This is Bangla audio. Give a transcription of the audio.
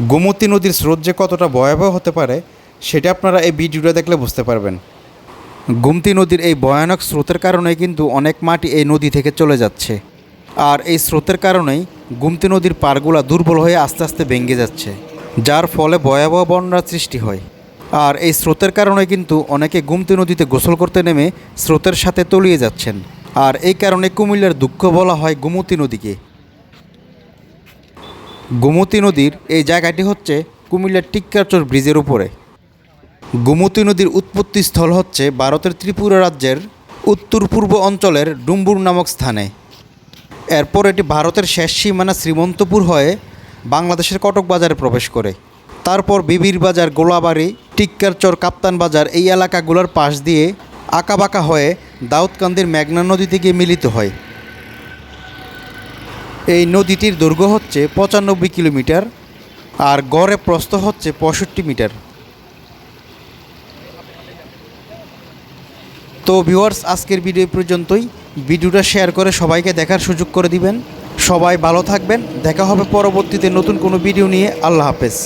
গোমতী নদীর স্রোত যে কতটা ভয়াবহ হতে পারে, সেটা আপনারা এই ভিডিওটা দেখলে বুঝতে পারবেন। গোমতী নদীর এই ভয়ানক স্রোতের কারণে কিন্তু অনেক মাটি এই নদী থেকে চলে যাচ্ছে। আর এই স্রোতের কারণেই গোমতী নদীর পারগুলা দুর্বল হয়ে আস্তে আস্তে ভেঙে যাচ্ছে, যার ফলে ভয়াবহ বন্যার সৃষ্টি হয়। আর এই স্রোতের কারণে কিন্তু অনেকে গোমতী নদীতে গোসল করতে নেমে স্রোতের সাথে তলিয়ে যাচ্ছেন। আর এই কারণে কুমিল্লার দুঃখ বলা হয় গোমতী নদীকে। গোমতী নদীর এই জায়গাটি হচ্ছে কুমিল্লার টিক্কাচর ব্রিজের উপরে। গোমতী নদীর উৎপত্তি স্থল হচ্ছে ভারতের ত্রিপুরা রাজ্যের উত্তর পূর্ব অঞ্চলের ডুম্বুর নামক স্থানে। এরপর এটি ভারতের শেষ সীমানা শ্রীমন্তপুর হয়ে বাংলাদেশের কটক বাজারে প্রবেশ করে। তারপর বিবির বাজার গোলাবাড়ি, টিক্কারচর কাপ্তান বাজার এই এলাকাগুলোর পাশ দিয়ে আঁকাবাঁকা হয়ে দাউদকান্দির মেঘনা নদীতে গিয়ে মিলিত হয়। এই নদীটির দৈর্ঘ্য হচ্ছে পঁচানব্বই কিলোমিটার আর গড়ে প্রস্থ হচ্ছে পঁয়ষট্টি মিটার। তো ভিউয়ার্স আজকের ভিডিও পর্যন্তই। ভিডিওটা শেয়ার করে সবাইকে দেখার সুযোগ করে দিবেন। সবাই ভালো থাকবেন। দেখা হবে পরবর্তীতে নতুন কোনো ভিডিও নিয়ে। আল্লাহ হাফেজ।